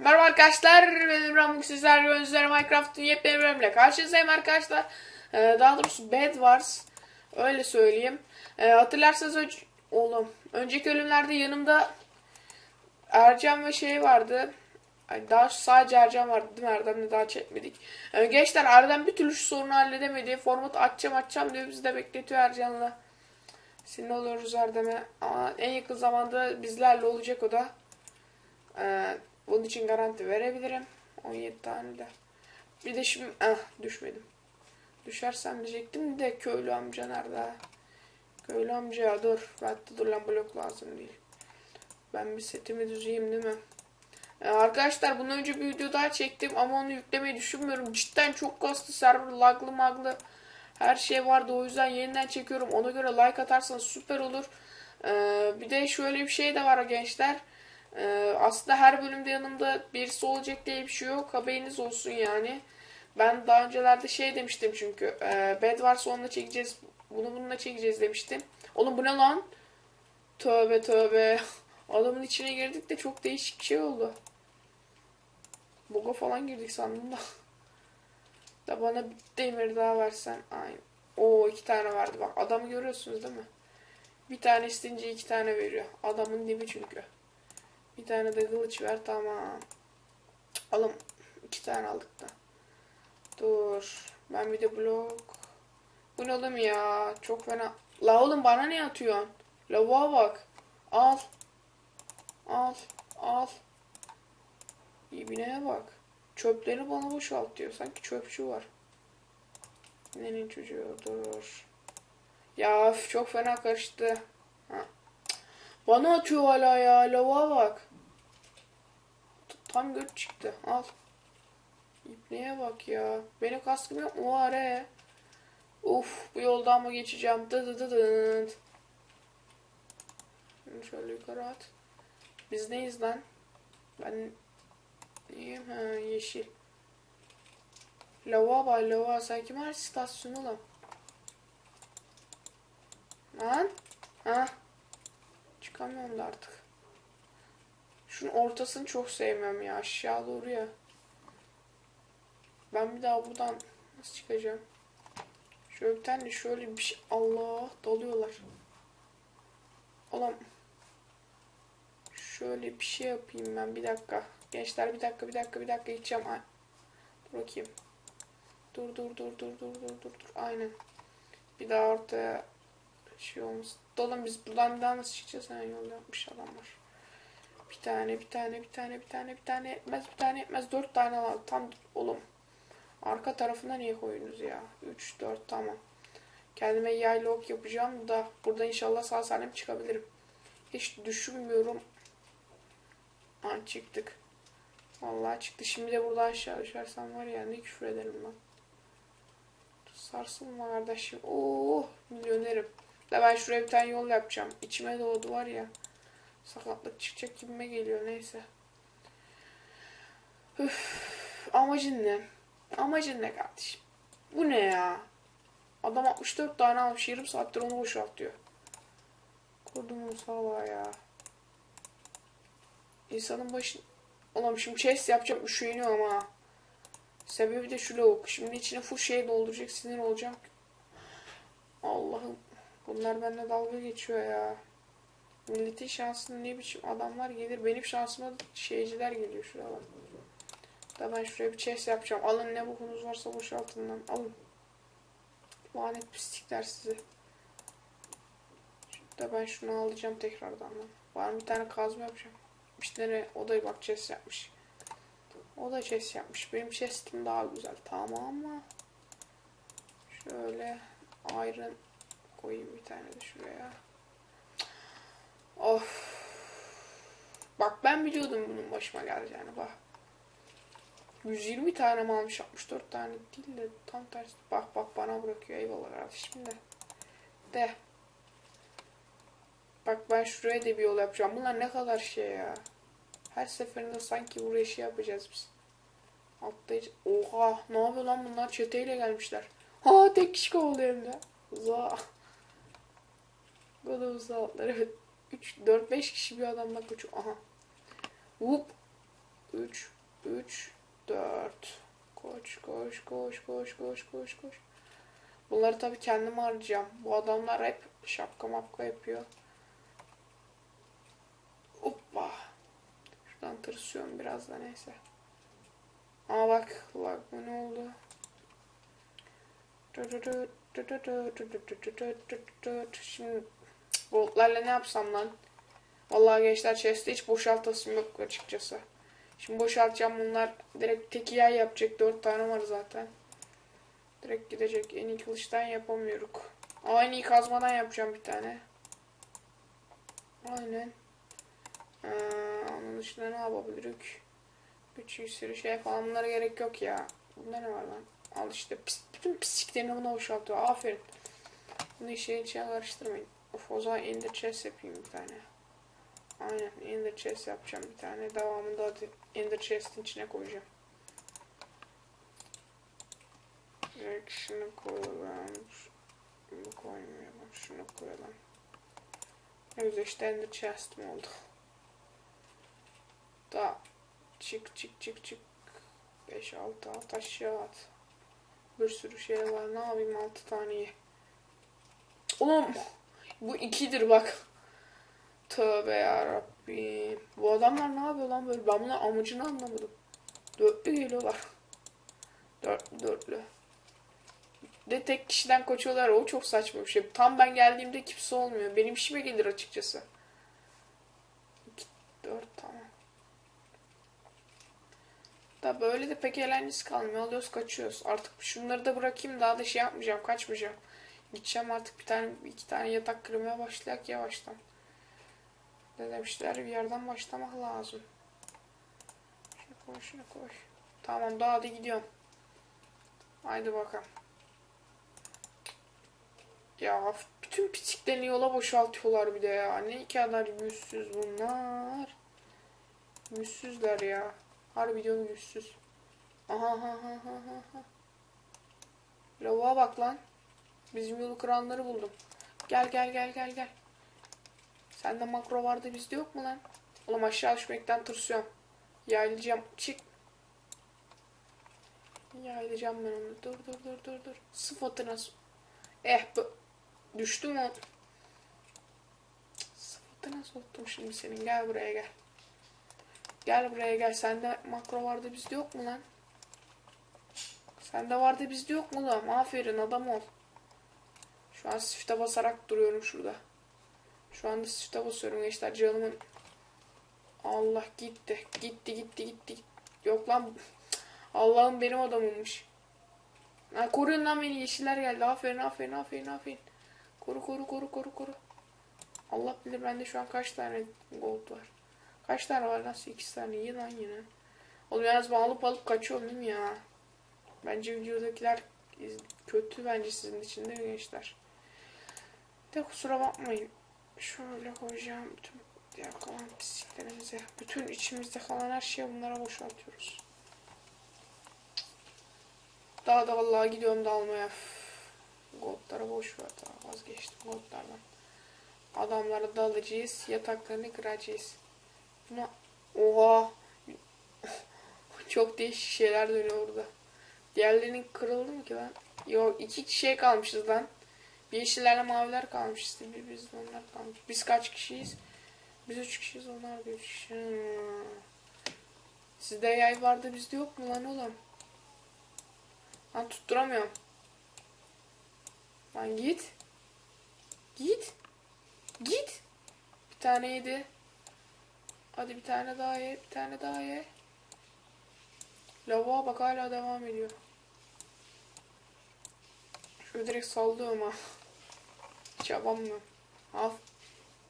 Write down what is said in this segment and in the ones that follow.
Merhaba arkadaşlar, benim Ramuk sizlerle Gözler Minecraft'ın yepyeni bölümüyle karşınızdayım arkadaşlar. Ee, daha doğrusu Bed Wars, öyle söyleyeyim. Ee, hatırlarsanız önce, oğlum, önceki bölümlerde yanımda Ercan ve şey vardı. Ay, daha sadece Ercan vardı değil mi? Erdem'le daha çekmedik. Ee, gençler Erdem bir türlü şu sorunu halledemedi. Formatı açacağım açacağım diyor, bizi de bekletiyor Ercan'la. Sinir oluyoruz Erdem'e. Ama en yakın zamanda bizlerle olacak o da. Ee, bunun için garanti verebilirim. 17 tane de. Bir de şimdi ah düşmedim. Düşersem diyecektim de köylü amca nerede? Köylü amca dur. Hatta dur lan blok lazım değil. Ben bir setimi düzeyim değil mi? Ee, arkadaşlar bundan önce bir video daha çektim ama onu yüklemeyi düşünmüyorum. Cidden çok kastı server laglı maglı. Her şey vardı o yüzden yeniden çekiyorum. Ona göre like atarsanız süper olur. Ee, bir de şöyle bir şey de var gençler. Ee, aslında her bölümde yanımda birisi olacak diye bir şey yok. Haberiniz olsun yani. Ben daha öncelerde şey demiştim çünkü. E, bed varsa onunla çekeceğiz. Bunu bununla çekeceğiz demiştim. Oğlum bu ne lan? Tövbe tövbe. Adamın içine girdik de çok değişik bir şey oldu. Buga falan girdik sandım da. Da bana bir demir daha versen. Aynen. Oo iki tane verdi bak. Adamı görüyorsunuz değil mi? Bir tane istince iki tane veriyor. Adamın dibi çünkü. Bir tane de kılıç ver tamam. Alım iki tane aldık da. Dur. Ben bir de blok. Bu ne oğlum ya? Çok fena. La oğlum bana ne atıyorsun? Lavuğa bak. Al. Al. Al. İbineye bak. Çöpleri bana boşaltıyor. Sanki çöpçü var. Nenin çocuğu dur. Ya çok fena karıştı. Ha. Bana atıyor hala ya. Lavuğa bak. Tam göt çıktı. Al. İpneye bak ya. Benim kaskım yok mu var he? Uf bu yoldan mı geçeceğim? Dı dı dı dı. Şöyle yukarı at. Biz neyiz lan? Ben neyim? Ha yeşil. Lava bak lava. Sen kim her istasyonu lan? Lan? Ha? Çıkamıyorum da artık. Şunun ortasını çok sevmiyorum ya. Aşağı doğru ya. Ben bir daha buradan nasıl çıkacağım? Şöyle bir tane şöyle bir şey. Allah dalıyorlar. Oğlum. Şöyle bir şey yapayım ben. Bir dakika. Gençler bir dakika bir dakika bir dakika gideceğim. Ay. Dur bakayım. Dur dur dur dur dur dur dur dur. Aynen. Bir daha ortaya şey olmasın. Oğlum biz buradan bir daha nasıl çıkacağız? Ha, yol yapmış adamlar. Bir tane, bir tane, bir tane, bir tane, bir tane yetmez, bir tane yetmez. Dört tane var. Tam oğlum. Arka tarafına niye koyuyorsunuz ya? Üç, dört tamam. Kendime yaylı ok yapacağım da burada inşallah sağ salim çıkabilirim. Hiç düşünmüyorum. Ha çıktık. Vallahi çıktı. Şimdi de buradan aşağı düşersem var ya ne küfür ederim ben. Sarsılma kardeşim. Oo milyonerim. Ben şuraya bir tane yol yapacağım. İçime doğdu var ya. Sakatlık çıkacak gibime geliyor neyse. Üf, amacın ne? Amacın ne kardeşim? Bu ne ya? Adam 64 tane almış yarım saattir onu boşaltıyor. Kurdum onu sağlığa ya. İnsanın başı... Oğlum şimdi chest yapacağım üşeniyorum ha. Sebebi de şu lavuk. Şimdi içine full şey dolduracak sinir olacağım. Allah'ım. Bunlar benimle dalga geçiyor ya. Milletin şansına ne biçim adamlar gelir. Benim şansıma şeyciler geliyor şuraya bak. Da ben şuraya bir chest yapacağım. Alın ne bokunuz varsa boşaltın lan. Alın. Lanet pislikler sizi. Da ben şunu alacağım tekrardan lan. Var bir tane kazma yapacağım. İşte nereye? O da bak chest yapmış. O da chest yapmış. Benim chestim daha güzel. Tamam mı? Şöyle iron koyayım bir tane de şuraya. Of. Bak ben biliyordum bunun başıma geleceğini bak. 120 tane mi almış 64 tane değil de tam tersi. Bak bak bana bırakıyor eyvallah kardeşim de. De. Bak ben şuraya da bir yol yapacağım. Bunlar ne kadar şey ya. Her seferinde sanki buraya şey yapacağız biz. Atlayacağız. Oha ne yapıyor lan bunlar çeteyle gelmişler. Ha tek kişi kovalıyor hem de. Za. Bu da uzatlar evet. 3, 4, 5 kişi bir adamla koçu. Aha. Whoop. 3, 3, 4. Koş, koş, koş, koş, koş, koş, koş. Bunları tabii kendim harcayacağım. Bu adamlar hep şapka mapka yapıyor. Hoppa. Şuradan tırsıyorum biraz da neyse. Aa bak, bak bu ne oldu? Şimdi goldlarla ne yapsam lan? Vallahi gençler chest'te hiç boşaltasım yok açıkçası. Şimdi boşaltacağım bunlar direkt tek yay yapacak. Dört tane var zaten. Direkt gidecek. En iyi kılıçtan yapamıyoruz. Aa, en iyi kazmadan yapacağım bir tane. Aynen. Ee, onun dışında ne yapabiliriz? Küçük sürü şey falan bunlara gerek yok ya. Bunda ne var lan? Al işte pis, bütün pisliklerini buna boşaltıyor. Aferin. Bunu işe içine karıştırmayın. Of o zaman ender chest yapayım bir tane. Aynen ender chest yapacağım bir tane. Devamında hadi ender chest'in içine koyacağım. Direkt şunu koyalım. Şunu koymayalım. Şunu koyalım. Ne güzel işte ender chest mi oldu? Da çık çık çık çık. 5 6 at aşağı at. Bir sürü şey var. Ne yapayım 6 taneyi. Oğlum bu ikidir bak. Tövbe yarabbim. Bu adamlar ne yapıyor lan böyle? Ben bunların amacını anlamadım. Dörtlü geliyorlar. Dörtlü dörtlü. De tek kişiden koşuyorlar. O çok saçma bir şey. Tam ben geldiğimde kimse olmuyor. Benim işime gelir açıkçası. 2, 4 tamam. Da böyle de pek eğlencesi kalmıyor. Alıyoruz kaçıyoruz. Artık şunları da bırakayım. Daha da şey yapmayacağım. Kaçmayacağım. Gideceğim artık bir tane iki tane yatak kırmaya başlayak yavaştan. Ne demişler bir yerden başlamak lazım. Şunu koy şunu koy. Tamam daha da gidiyorum. Haydi bakalım. Ya bütün piçiklerini yola boşaltıyorlar bir de ya. Ne kadar yüzsüz bunlar. Yüzsüzler ya. Harbi diyorum yüzsüz. Aha aha aha aha. aha. Lavuğa bak lan. Bizim yolu kıranları buldum. Gel gel gel gel gel. Sende makro vardı bizde yok mu lan? Oğlum aşağı düşmekten tırsıyorum. Yaylayacağım. Çık. Yaylayacağım ben onu. Dur dur dur dur dur. Sıfatına Eh bu. Düştü mü? Sıfatına soktum şimdi senin. Gel buraya gel. Gel buraya gel. Sende makro vardı bizde yok mu lan? Sende vardı bizde yok mu lan? Aferin adam ol. Şu an shift'e basarak duruyorum şurada. Şu anda shift'e basıyorum gençler. Canımın Allah gitti. Gitti gitti gitti. Yok lan. Allah'ım benim adamımmış. Ha, koruyun lan beni. Yeşiller geldi. Aferin aferin aferin aferin. Koru koru koru koru koru. Allah bilir bende şu an kaç tane gold var. Kaç tane var lan? 8 tane. İyi lan yine. Oğlum yalnız ben alıp alıp kaçıyorum değil mi ya? Bence videodakiler kötü bence sizin için de gençler. De kusura bakmayın. Şöyle koyacağım bütün diğer kalan pisliklerimizi. Bütün içimizde kalan her şeyi bunlara boşaltıyoruz. Daha da vallahi gidiyorum da almaya. Üf. Goldlara boş ver daha vazgeçtim goldlardan. Adamlara dalacağız. Yataklarını kıracağız. Buna oha çok değişik şeyler dönüyor orada. Diğerlerinin kırıldı mı ki lan? Yok iki şey kalmışız lan. Bir yeşillerle maviler kalmışız. Bir biz onlar kalmış. Biz kaç kişiyiz? Biz üç kişiyiz onlar üç kişi. Hmm. Sizde yay vardı bizde yok mu lan oğlum? Lan tutturamıyorum. Lan git. Git. Git. Bir tane yedi. Hadi bir tane daha ye. Bir tane daha ye. Lavuğa bak hala devam ediyor. Şöyle direkt sallıyorum ha. Hiç yapamıyorum. Al.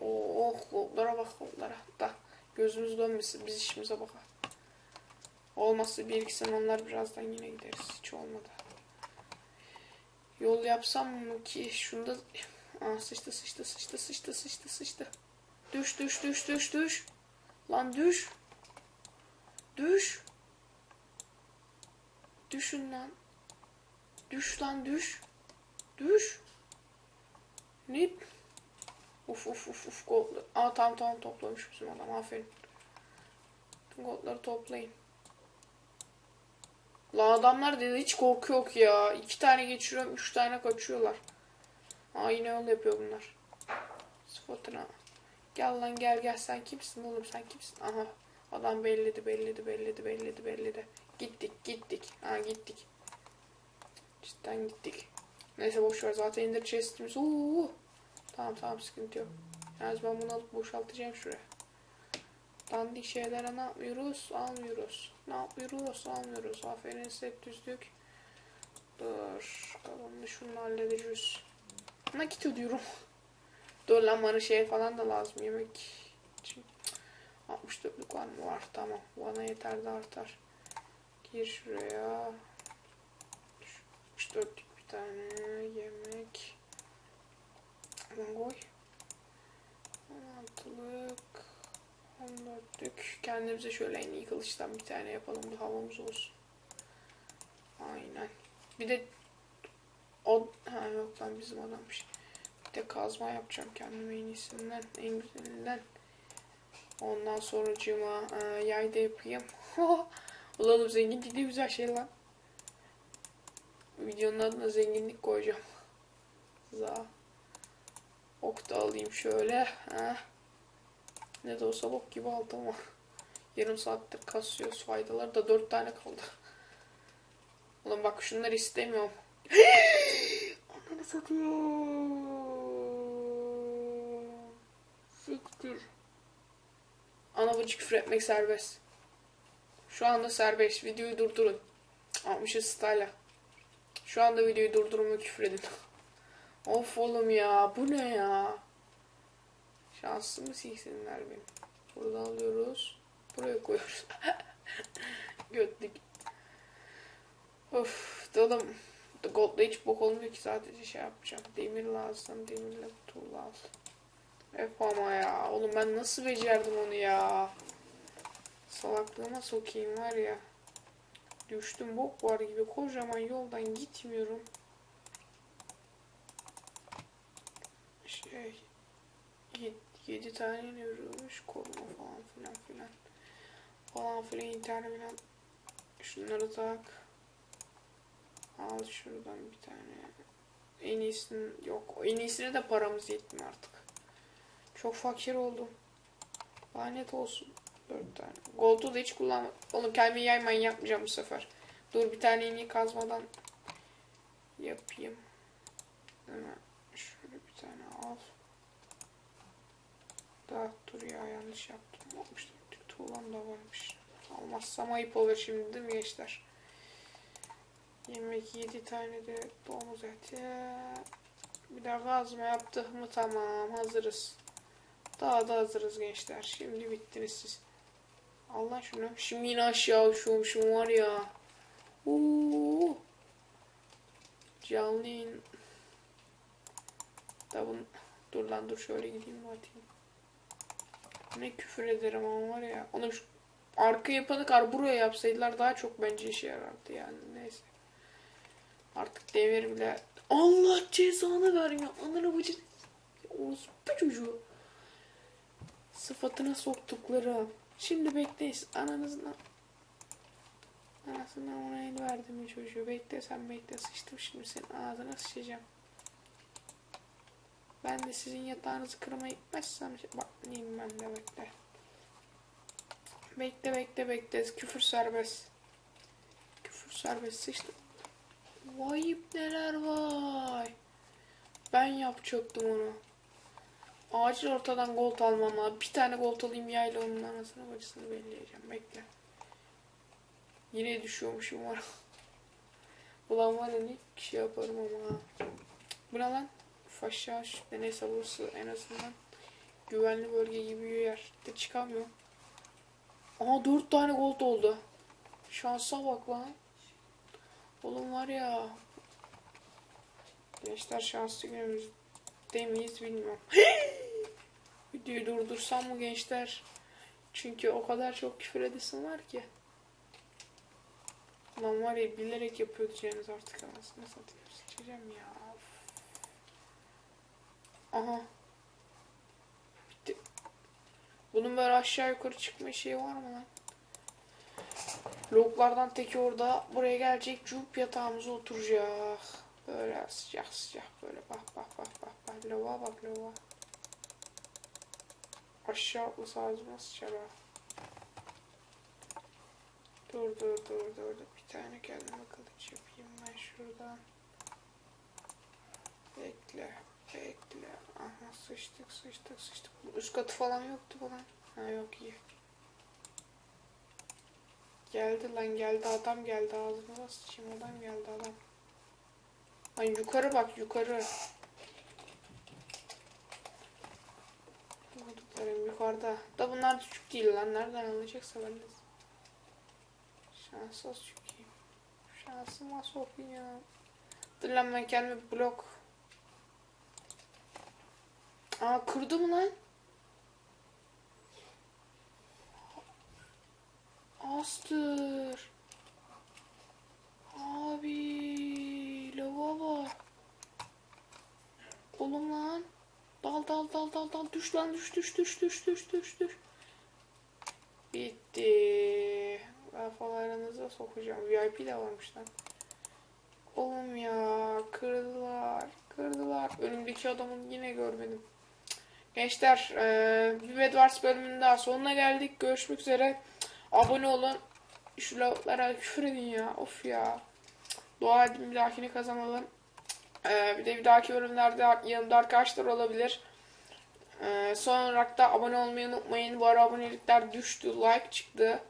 Oh, goldlara bak goldlara. Da gözümüz dönmesin. Biz işimize bakalım. Olmazsa bir iki sene onlar birazdan yine gideriz. Hiç olmadı. Yol yapsam mı ki? Şunda... Aa, sıçtı sıçtı sıçtı sıçtı sıçtı sıçtı. Düş düş düş düş düş. Lan düş. Düş. Düşün lan. Düş lan düş. Düş. Ne? Uf uf uf uf. Gold. Aa tamam tamam toplamış bizim adam. Aferin. Bütün goldları toplayın. La adamlar dedi hiç korku yok ya. İki tane geçiriyorum, üç tane kaçıyorlar. Aa yine yol yapıyor bunlar. Spotuna. Gel lan gel gel sen kimsin oğlum sen kimsin? Aha adam belledi belledi belledi belledi belledi. Gittik gittik. Ha gittik. Cidden gittik. Neyse boş ver zaten indir chestimiz. Uuu. Tamam tamam sıkıntı yok. Yalnız ben bunu alıp boşaltacağım şuraya. Dandik şeylere ne yapmıyoruz? Almıyoruz. Ne yapmıyoruz? Almıyoruz. Aferin size düzlük. Dur. Kalanını şunu halledeceğiz. Nakit ödüyorum. Dur lan bana şey falan da lazım yemek için. 64'lük var mı? Var tamam. Bana yeter de artar. Gir şuraya. 64'lük bir tane yemek. Koy. 16'lık 14'lük. Kendimize şöyle en iyi kılıçtan bir tane yapalım. Bir havamız olsun. Aynen. Bir de o ha yok lan bizim adammış. Bir de kazma yapacağım kendime en iyisinden, en güzelinden. Ondan sonra cima e, yay da yapayım. Ulan zenginlik ne güzel şey lan. Videonun adına zenginlik koyacağım. Za. Ok da alayım şöyle. Ha. Ne de olsa bok gibi aldım ama. Yarım saattir kasıyoruz faydaları da dört tane kaldı. Ulan bak şunları istemiyorum. Ananı satıyor. Siktir. Ana bacı küfür etmek serbest. Şu anda serbest. Videoyu durdurun. 60'ı style'a. Şu anda videoyu durdurun ve küfür edin. of oğlum ya. Bu ne ya? Şanslı mı siksinler benim. Burada alıyoruz. Buraya koyuyoruz. Götlük. Of oğlum. Gold'da hiç bok olmuyor ki sadece şey yapacağım. Demir lazım. Demirle tuğla al. Hep ama ya. Oğlum ben nasıl becerdim onu ya. Salaklığıma sokayım var ya. Düştüm bok var gibi kocaman yoldan gitmiyorum. Şey 7 tane ne veriyormuş koruma falan filan filan. Falan filan internet. Şunları tak. Al şuradan bir tane. En iyisini yok. En iyisine de paramız yetmiyor artık. Çok fakir oldum. Lanet olsun. Dört tane. Gold'u da hiç kullanmadım. Oğlum kendimi yaymayın yapmayacağım bu sefer. Dur bir tane en iyi kazmadan yapayım. Hemen şöyle bir tane al. Daha dur ya yanlış yaptım. Olmuştu. Tuğlan da varmış. Almazsam ayıp olur şimdi değil mi gençler? Yemek 7 tane de domuz eti. Bir de kazma yaptık mı tamam hazırız. Daha da hazırız gençler. Şimdi bittiniz siz. Allah şunu. Şimdi yine aşağı uçuyormuşum var ya. Uuu. Canlı yayın. Da bunu... Dur lan dur şöyle gideyim atayım. Ne küfür ederim ama var ya. Onu şu arka yapanı kar buraya yapsaydılar daha çok bence işe yarardı yani. Neyse. Artık demir bile Allah cezanı vermiyor. Ananı bacı orospu çocuğu. Sıfatına soktukları. Şimdi bekleyin. Ananızla Anasından ona el verdim çocuğu. Bekle sen bekle. Sıçtım şimdi senin ağzına sıçacağım. Ben de sizin yatağınızı kırmaya gitmezsem bak neyim ben de bekle. Bekle bekle bekle. Küfür serbest. Küfür serbest sıçtım. Vay neler vay. Ben yapacaktım onu. Acil ortadan gold almam lazım. Bir tane gold alayım yayla onun anasını bacısını belleyeceğim. Bekle. Yine düşüyormuşum var. Ulan var ya ne şey yaparım ama. Bu ne lan? Aşağı şu neyse burası en azından güvenli bölge gibi bir yer. De çıkamıyor. Aha dört tane gold oldu. Şansa bak lan. Oğlum var ya. Gençler şanslı günümüz demeyiz bilmiyorum. Videoyu durdursam mı gençler? Çünkü o kadar çok küfür edesim var ki. Lan var ya bilerek yapıyor diyeceğiniz artık anasını satayım. Sıçacağım ya. Aha. Bitti. Bunun böyle aşağı yukarı çıkma şeyi var mı lan? Lavuklardan teki orada buraya gelecek. Cup yatağımıza oturacak. Böyle sıcak sıcak böyle bak bak bak bak bak. Lava bak lava. Aşağı atla ağzıma sıçar ha. Dur dur dur dur dur. Bir tane kendime kılıç yapayım ben şuradan. Bekle. Bekle. Aha sıçtık sıçtık sıçtık. Üst katı falan yoktu falan. Ha yok iyi. Geldi lan geldi adam geldi ağzıma sıçayım adam geldi adam. Lan yukarı bak yukarı. Bulduklarım yukarıda. Da bunlar küçük değil lan. Nereden alacaksa ben. Şansa sokayım. Şansıma sokayım. Dur lan ben kendime blok. Aa kırdı mı lan? Astır. Abi lava var. Oğlum lan. Dal dal dal dal dal düş lan düş düş düş düş düş düş düş. Bitti. Kafalarınıza sokacağım. VIP de varmış lan. Oğlum ya kırdılar. Kırdılar. Önümdeki adamı yine görmedim. Gençler eee bir Bedwars bölümünün daha sonuna geldik. Görüşmek üzere. Abone olun. Şu lavuklara küfür edin ya. Of ya. Dua edin bir dahakini kazanalım. Ee, bir de bir dahaki bölümlerde yanımda arkadaşlar olabilir. Ee, son olarak da abone olmayı unutmayın. Bu ara abonelikler düştü. Like çıktı.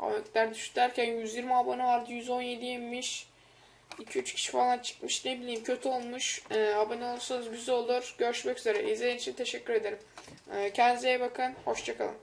Abonelikler düştü derken 120 abone vardı. 117 inmiş. 2-3 kişi falan çıkmış. Ne bileyim kötü olmuş. Ee, abone olursanız güzel olur. Görüşmek üzere. İzlediğiniz için teşekkür ederim. Kendinize iyi bakın. Hoşçakalın.